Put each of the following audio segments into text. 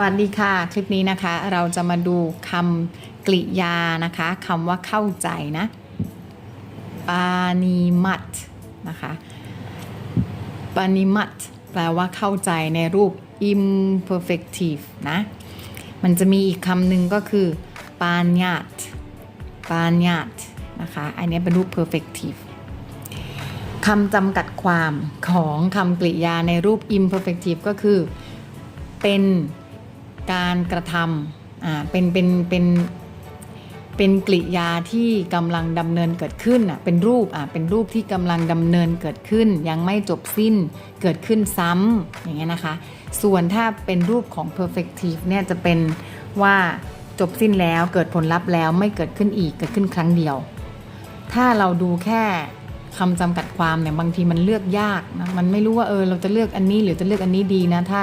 สวัสดีค่ะ คลิปนี้นะคะ เราจะมาดูคำกริยานะคะคำว่าเข้าใจนะปานิมัตนะคะปานิมัตแปลว่าเข้าใจในรูป imperfective นะ มันจะมีอีกคำหนึ่งก็คือปาญาตปาญาตนะคะ อันนี้เป็นรูป perfective คำจำกัดความของคำกริยาในรูป imperfective ก็คือเป็น การกระทำอ่าเป็นเป็นเป็นเป็นกริยาที่กำลังดำเนินเกิดขึ้นอะเป็นรูปอะเป็นรูปที่กำลังดำเนินเกิดขึ้น ยังไม่จบสิ้นเกิดขึ้นซ้ำอย่างเงี้ยนะคะ ส่วนถ้าเป็นรูปของ perfective เนี่ยจะเป็นว่าจบสิ้นแล้วเกิดผลลัพธ์แล้วไม่เกิดขึ้นอีกเกิดขึ้นครั้งเดียว ถ้าเราดูแค่คำจำกัดความเนี่ยบางทีมันเลือกยากนะมันไม่รู้ว่าเออเราจะเลือกอันนี้หรือจะเลือกอันนี้ดีนะถ้า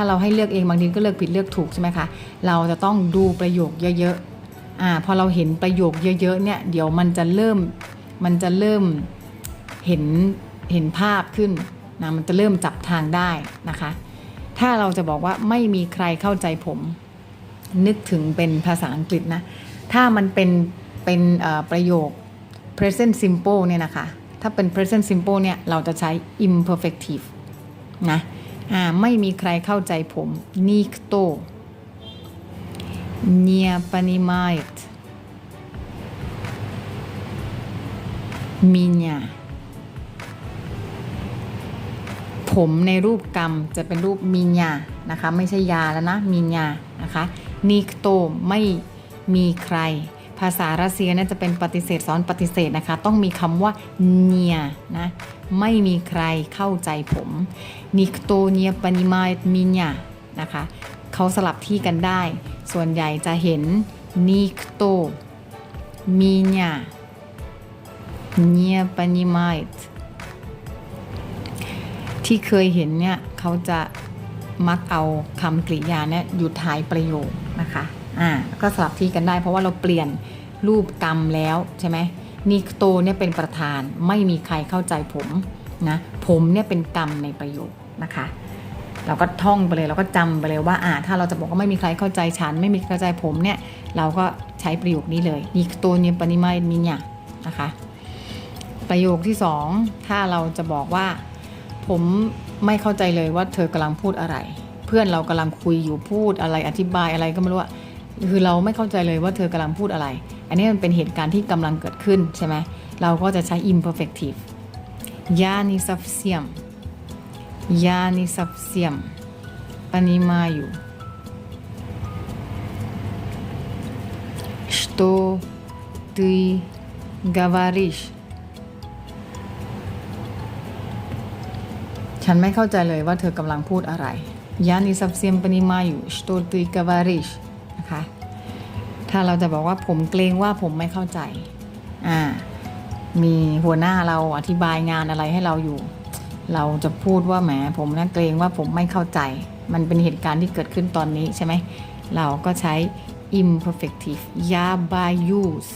ถ้าเราให้เลือกเองบางทีก็เลือกผิดเลือกถูกใช่ไหมคะ เราจะต้องดูประโยคเยอะๆอ่าพอเราเห็นประโยคเยอะๆเนี่ยเดี๋ยวมันจะเริ่มมันจะเริ่มเห็นเห็นภาพขึ้นนะมันจะเริ่มจับทางได้นะคะ ถ้าเราจะบอกว่าไม่มีใครเข้าใจผม นึกถึงเป็นภาษาอังกฤษนะ ถ้ามันเป็นเป็นประโยค present simple เนี่ยนะคะ ถ้าเป็น present simple เนี่ย เราจะใช้ imperfective นะ ไม่มีใครเข้าใจผมนิคโตเนียปนิมาต์มิญาผมในรูปกรรมจะเป็นรูปมิญานะคะ ไม่ใช่ยาแล้วนะมิญานะคะนิคโตไม่มีใคร ภาษารัสเซียเนี่ยจะเป็นปฏิเสธซ้อนปฏิเสธนะคะ ต้องมีคำว่าเนียนะ ไม่มีใครเข้าใจผมนิกโตเนียปนิมายมิญานะคะเขาสลับที่กันได้ ส่วนใหญ่จะเห็นนิกโตมิญาเนียปนิมายที่เคยเห็นเนี่ยเขาจะมักเอาคำกริยาเนี่ยอยู่ท้ายประโยคนะคะ อ่า ก็สลับที่กันได้เพราะว่าเราเปลี่ยน รูปกรรมแล้วใช่ไหมนิโตเนี่ยเป็นประธานไม่มีใครเข้าใจผมนะผมเนี่ยเป็นกรรมในประโยคนะคะเราก็ท่องไปเลยเราก็จำไปเลยว่าอ่าถ้าเราจะบอกว่าไม่มีใครเข้าใจฉัน ไม่มีใครเข้าใจผมเนี่ยเราก็ใช้ประโยคนี้เลยนิโตเนี่ยปนิมายมิญานะคะประโยคที่สองถ้าเราจะบอกว่า ผมไม่เข้าใจเลยว่าเธอกำลังพูดอะไร เพื่อนเรากำลังคุยอยู่พูดอะไรอธิบายอะไรก็ไม่รู้อะคือเราไม่เข้าใจเลยว่าเธอกำลังพูดอะไร อันนี้มันเป็นเหตุการณ์ที่กำลังเกิดขึ้นใช่ไหมเราก็จะใช้ imperfective я не совсем я не совсем понимаю что ты говоришь ฉันไม่เข้าใจเลยว่าเธอกำลังพูดอะไร Я не совсем понимаю что ты говоришь นะคะ ถ้าเราจะบอกว่าผมเกรงว่าผมไม่เข้าใจ อ่า มีหัวหน้าเราอธิบายงานอะไรให้เราอยู่ เราจะพูดว่าแหมผมนะเกรงว่าผมไม่เข้าใจ มันเป็นเหตุการณ์ที่เกิดขึ้นตอนนี้ใช่ไหม เราก็ใช้ imperfective я боюсь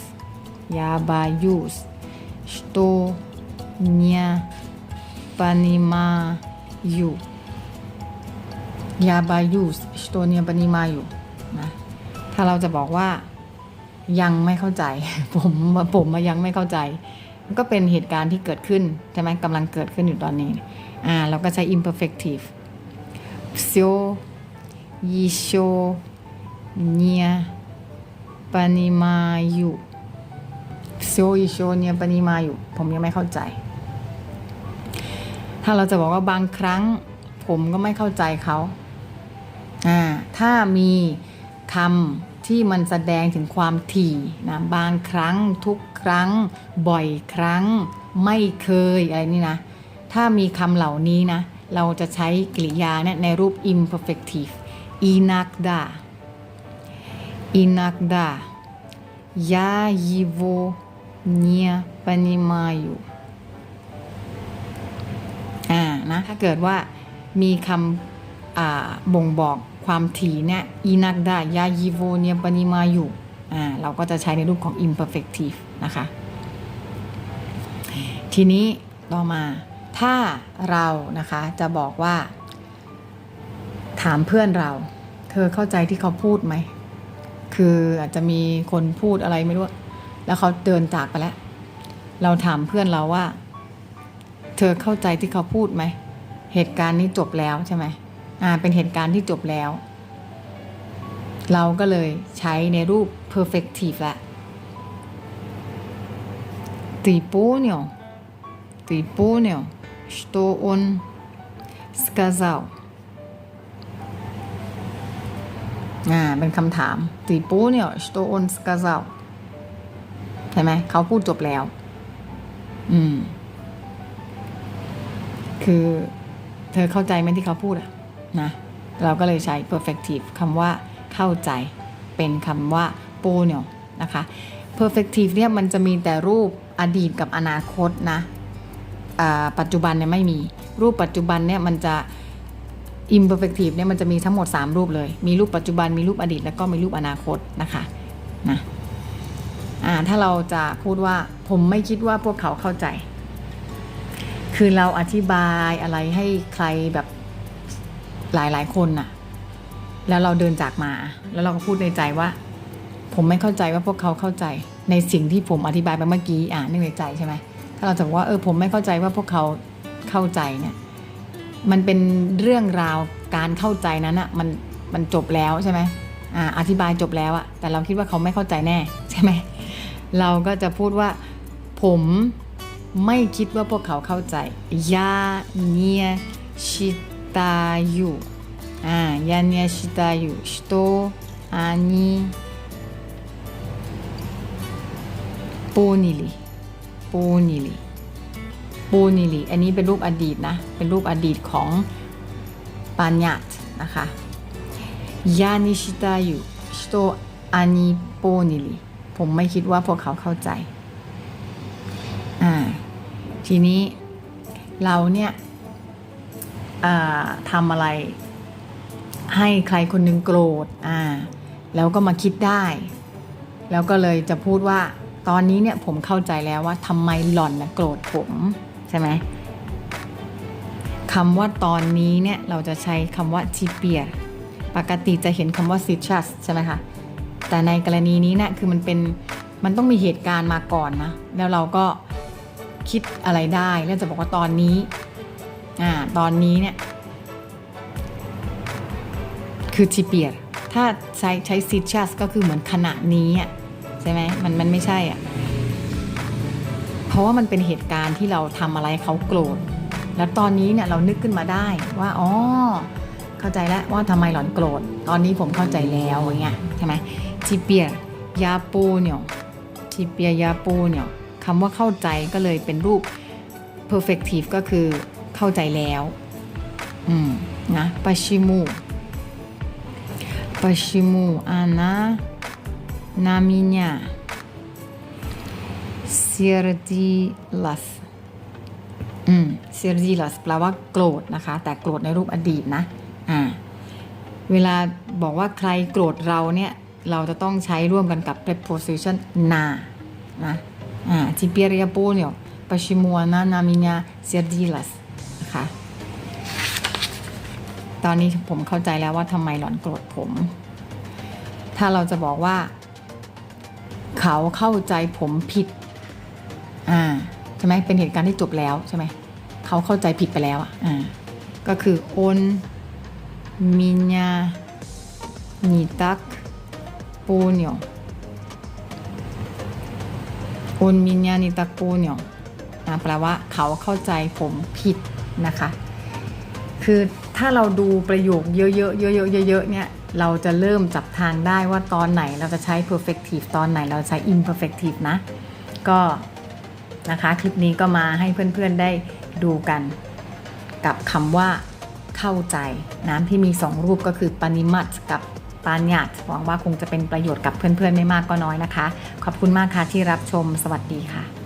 я боюсь что не понимаю я боюсь что не понимаю นะ ถ้าเราจะบอกว่ายังไม่เข้าใจ ผมผมมายังไม่เข้าใจก็เป็นเหตุการณ์ที่เกิดขึ้นใช่ไหมกำลังเกิดขึ้นอยู่ตอนนี้อ่าเราก็ใช้ imperfective โซยิโชเนียปานิมายุโซยิโชเนียปานิมายุผมยังไม่เข้าใจ ถ้าเราจะบอกว่าบางครั้ง ผมก็ไม่เข้าใจเขาอ่าถ้ามีคำ ที่มันแสดงถึงความถี่นะบางครั้งทุกครั้ง บ่อยครั้ง ไม่เคยอะไรนี่นะ ถ้ามีคำเหล่านี้นะ เราจะใช้กริยาเนี่ยในรูป imperfective inakda inakda я его не понимаю อ่านะถ้าเกิดว่ามีคำอ่าบ่งบอก ความถี่เนี่ยอีนักด้ยายีโวเนียปนิมาอยู่อ่าเราก็จะใช้ในรูปของ imperfective นะคะ ทีนี้ต่อมาถ้าเรานะคะจะบอกว่า ถามเพื่อนเรา เธอเข้าใจที่เขาพูดไหม คืออาจจะมีคนพูดอะไรไม่รู้ แล้วเขาเดินจากไปแล้ว เราถามเพื่อนเราว่า เธอเข้าใจที่เขาพูดไหม เหตุการณ์นี้จบแล้วใช่ไหมอ่า เป็นเหตุการณ์ที่จบแล้ว เราก็เลยใช้ในรูป perfective ละ Ты понял? Ты понял, что он сказал? อ่า เป็นคำถาม Ты понял, что он сказал? ใช่ไหม เขาพูดจบแล้ว อืม คือเธอเข้าใจไหมที่เขาพูดอะ นะเราก็เลยใช้ perfective คำว่าเข้าใจเป็นคำว่า p o n e นะคะ perfective เนี่ยมันจะมีแต่รูปอดีตกับอนาคตนะปัจจุบันเนี่ยไม่มี รูปปัจจุบันเนี่ยมันจะ imperfective เนี่ยมันจะมีทั้งหมด 3 รูปเลย มีรูปปัจจุบันมีรูปอดีต แล้วก็มีรูปอนาคตนะคะนะอ่าถ้าเราจะพูดว่าผมไม่คิดว่าพวกเขาเข้าใจ คือเราอธิบายอะไรให้ใครแบบ หลายๆคนน่ะ แล้วเราเดินจากมา แล้วเราก็พูดในใจว่า ผมไม่เข้าใจว่าพวกเขาเข้าใจ ในสิ่งที่ผมอธิบายไปเมื่อกี้อ่านึกในใจใช่ไหมถ้าเราจะบอกว่าเออผมไม่เข้าใจว่าพวกเขาเข้าใจเนี่ยมันเป็นเรื่องราวการเข้าใจนั้นอะมันมันจบแล้วใช่ไหมอ่าอธิบายจบแล้วอะแต่เราคิดว่าเขาไม่เข้าใจแน่ใช่ไหมเราก็จะพูดว่า ผมไม่คิดว่าพวกเขาเข้าใจ я ตาอยู่อ่ายันยาชิตาอยู่ชโตอานิปูนิลิปูนิลิปูนิลิอันนี้เป็นรูปอดีตนะ เป็นรูปอดีตของปัญญาตนะคะยานิชิตาอยู่ชโตอานิปูนิลิผมไม่คิดว่าพวกเขาเข้าใจ อ่า ทีนี้เราเนี่ย ทำอะไร ให้ใครคนหนึงโกรธอ่าแล้วก็มาคิดได้ แล้วก็เลยจะพูดว่าตอนนี้เนี่ยผมเข้าใจแล้วว่าทำไมหล่อนนะโกรธผมใช่ไหมคำว่าตอนนี้เนี่ยเราจะใช้คำว่าทีเปียปกติจะเห็นคำว่า citrus ใช่ไหมคะแต่ในกรณีนี้เนี่ยคือมันเป็นมันต้องมีเหตุการณ์มาก่อนนะ แล้วเราก็คิดอะไรได้แล้วจะบอกว่าตอนนี้ อ่าตอนนี้เนี่ย คือทีเปียร์ถ้าใช้ใช้ซิชัสก็คือเหมือนขณะนี้อะใช่ไหมมันมันไม่ใช่อะเพราะว่ามันเป็นเหตุการณ์ที่เราทำอะไรเขาโกรธ แล้วตอนนี้เนี่ยเรานึกขึ้นมาได้ว่าอ๋อเข้าใจแล้วว่าทำไมหลอนโกรธ ตอนนี้ผมเข้าใจแล้วอย่างเงี้ยใช่ไหมทีเปียร์ยาปูเนี่ยวทีเปียร์ยาปูเนี่ยคำว่าเข้าใจก็เลยเป็นรูป perfective ก็คือ เข้าใจแล้วอืมนะปาชิมูปาชิมูอานานามิญาเซอร์ดิลัสอืมเซอร์ดิลัสแปลว่าโกรธนะคะ แต่โกรธในรูปอดีตนะอ่าเวลาบอกว่าใครโกรธเราเนี่ย เราจะต้องใช้ร่วมกันกับ preposition na นะอ่าที่เปียริยาปูเนี่ยปาชิมัวนานามิญาเซอร์ดิลัส คะ ตอนนี้ผมเข้าใจแล้วว่าทำไมหลอนโกรธผม ถ้าเราจะบอกว่า เขาเข้าใจผมผิด อ่าใช่ไหมเป็นเหตุการณ์ที่จบแล้วใช่ไหมเขาเข้าใจผิดไปแล้วอ่าก็คือโอนมิญญานิตักปูเนียวโอนมิญญานิตักปูเนียวแปลว่าเขาเข้าใจผมผิด นะคะ คือถ้าเราดูประโยคเยอะๆเยอะๆเยอะๆเนี่ยเราจะเริ่มจับทางได้ว่าตอนไหนเราจะใช้ perfective ตอนไหนเราใช้ imperfective นะ ก็นะคะคลิปนี้ก็มาให้เพื่อนๆได้ดูกัน กับคำว่าเข้าใจน้ำที่มี 2 รูปก็คือปานิมัตกับปาญญาตหวังว่าคงจะเป็นประโยชน์กับเพื่อนๆไม่มากก็น้อยนะคะ ขอบคุณมากค่ะที่รับชมสวัสดีค่ะ